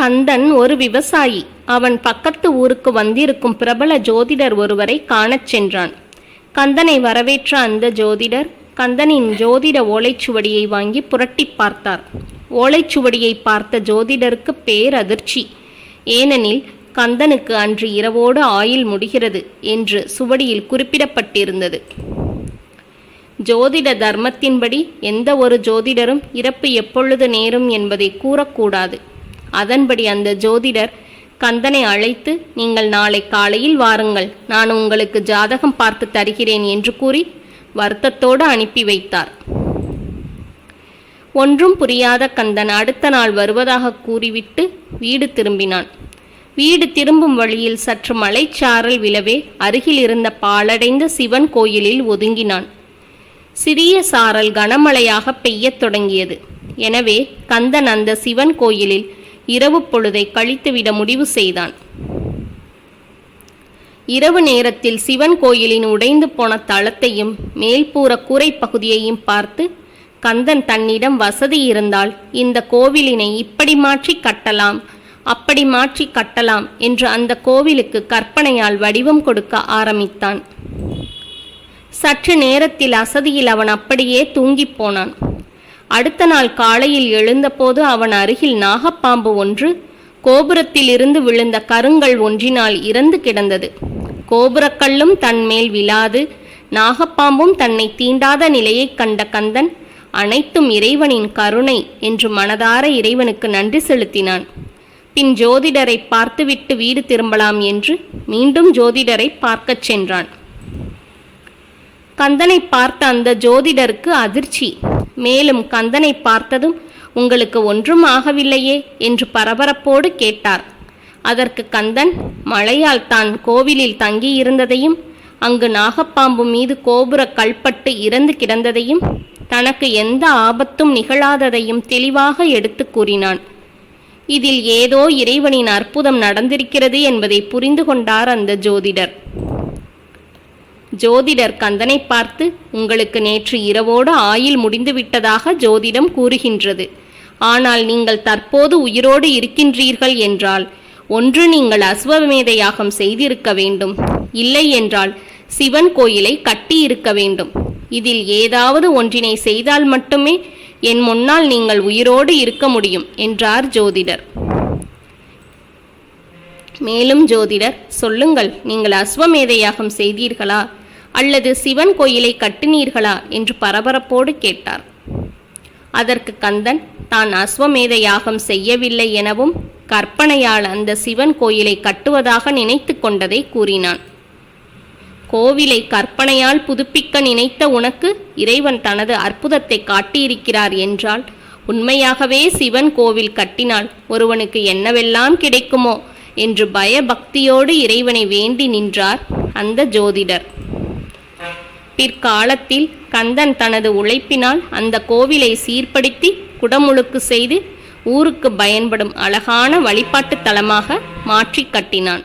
கந்தன் ஒரு விவசாயி. அவன் பக்கத்து ஊருக்கு வந்திருக்கும் பிரபல ஜோதிடர் ஒருவரை காணச் சென்றான். கந்தனை வரவேற்ற அந்த ஜோதிடர் கந்தனின் ஜோதிட ஓலைச்சுவடியை வாங்கி புரட்டிப் பார்த்தார். ஓலைச்சுவடியை பார்த்த ஜோதிடருக்கு பேரதிர்ச்சி. ஏனெனில் கந்தனுக்கு அன்று இரவோடு ஆயுள் முடிகிறது என்று சுவடியில் குறிப்பிடப்பட்டிருந்தது. ஜோதிட தர்மத்தின்படி எந்த ஒரு ஜோதிடரும் இறப்பு எப்பொழுது நேரும் என்பதை கூறக்கூடாது. அதன்படி அந்த ஜோதிடர் கந்தனை அழைத்து நீங்கள் நாளை காலையில் வாருங்கள். நான் உங்களுக்கு ஜாதகம் பார்த்து தருகிறேன் என்று கூறி வருத்தத்தோடு அனுப்பி வைத்தார். ஒன்றும் புரியாத கந்தன் அடுத்த நாள் வருவதாக கூறிவிட்டு வீடு திரும்பினான். வீடு திரும்பும் வழியில் சற்று மலைச்சாரல் விழவே அருகில் இருந்த பாழடைந்த சிவன் கோயிலில் ஒதுங்கினான். சிறிய சாரல் கனமழையாக பெய்யத் தொடங்கியது. எனவே கந்தன் அந்த சிவன் கோயிலில் இரவு பொழுதை கழித்துவிட முடிவு செய்தான். இரவு நேரத்தில் சிவன் கோயிலின் உடைந்து போன தளத்தையும் மேல்பூர கூரை பகுதியையும் பார்த்து கந்தன் தன்னிடம் வசதி இருந்தால் இந்த கோவிலினை இப்படி மாற்றி கட்டலாம் அப்படி மாற்றி கட்டலாம் என்று அந்த கோவிலுக்கு கற்பனையால் வடிவம் கொடுக்க ஆரம்பித்தான். சற்று நேரத்தில் அசதியில் அவன் அப்படியே தூங்கிப் போனான். அடுத்த நாள் காலையில் எழுந்தபோது அவன் அருகில் நாகப்பாம்பு ஒன்று கோபுரத்திலிருந்து விழுந்த கருங்கல் ஒன்றினால் இறந்து கிடந்தது. கோபுரக்கல்லும் தன்மேல் விழாது நாகப்பாம்பும் தன்னை தீண்டாத நிலையைக் கண்ட கந்தன் அனைத்தும் இறைவனின் கருணை என்று மனதார இறைவனுக்கு நன்றி செலுத்தினான். பின் ஜோதிடரை பார்த்துவிட்டு வீடு திரும்பலாம் என்று மீண்டும் ஜோதிடரை பார்க்கச் சென்றான். கந்தனை பார்த்த அந்த ஜோதிடருக்கு அதிர்ச்சி. மேலும் கந்தனை பார்த்ததும் உங்களுக்கு ஒன்றும் ஆகவில்லையே என்று பரபரப்போடு கேட்டார். அதற்கு கந்தன் மழையால் தான் கோவிலில் தங்கியிருந்ததையும் அங்கு நாகப்பாம்பு மீது கோபுர கல்பட்டு இறந்து கிடந்ததையும் தனக்கு எந்த ஆபத்தும் நிகழாததையும் தெளிவாக எடுத்து கூறினான். இதில் ஏதோ இறைவனின் அற்புதம் நடந்திருக்கிறது என்பதை புரிந்து கொண்டார் அந்த ஜோதிடர். ஜோதிடர் கந்தனை பார்த்து உங்களுக்கு நேற்று இரவோடு ஆயில் முடிந்துவிட்டதாக ஜோதிடம் கூறுகின்றது. ஆனால் நீங்கள் தற்போது உயிரோடு இருக்கின்றீர்கள் என்றால் ஒன்று நீங்கள் அஸ்வமேத யாகம் செய்திருக்க வேண்டும். இல்லை என்றால் சிவன் கோயிலை கட்டியிருக்க வேண்டும். இதில் ஏதாவது ஒன்றினை செய்தால் மட்டுமே என் முன்னால் நீங்கள் உயிரோடு இருக்க முடியும் என்றார் ஜோதிடர். மேலும் ஜோதிடர் சொல்லுங்கள் நீங்கள் அஸ்வமேத யாகம் செய்தீர்களா? அல்லது சிவன் கோயிலை கட்டினீர்களா? என்று பரபரப்போடு கேட்டார். அதற்கு கந்தன் தான் அஸ்வமேத யாகம் செய்யவில்லை எனவும் கற்பனையால் அந்த சிவன் கோயிலை கட்டுவதாக நினைத்து கொண்டதை கூறினான். கோவிலை கற்பனையால் புதுப்பிக்க நினைத்த உனக்கு இறைவன் தனது அற்புதத்தை காட்டியிருக்கிறார் என்றால் உண்மையாகவே சிவன் கோவில் கட்டினால் ஒருவனுக்கு என்னவெல்லாம் கிடைக்குமோ என்று பயபக்தியோடு இறைவனை வேண்டி நின்றார் அந்த ஜோதிடர். பிற்காலத்தில் கந்தன் தனது உழைப்பினால் அந்த கோவிலை சீர்படுத்தி குடமுழுக்கு செய்து ஊருக்கு பயன்படும் அழகான வழிபாட்டுத் தலமாக மாற்றி கட்டினான்.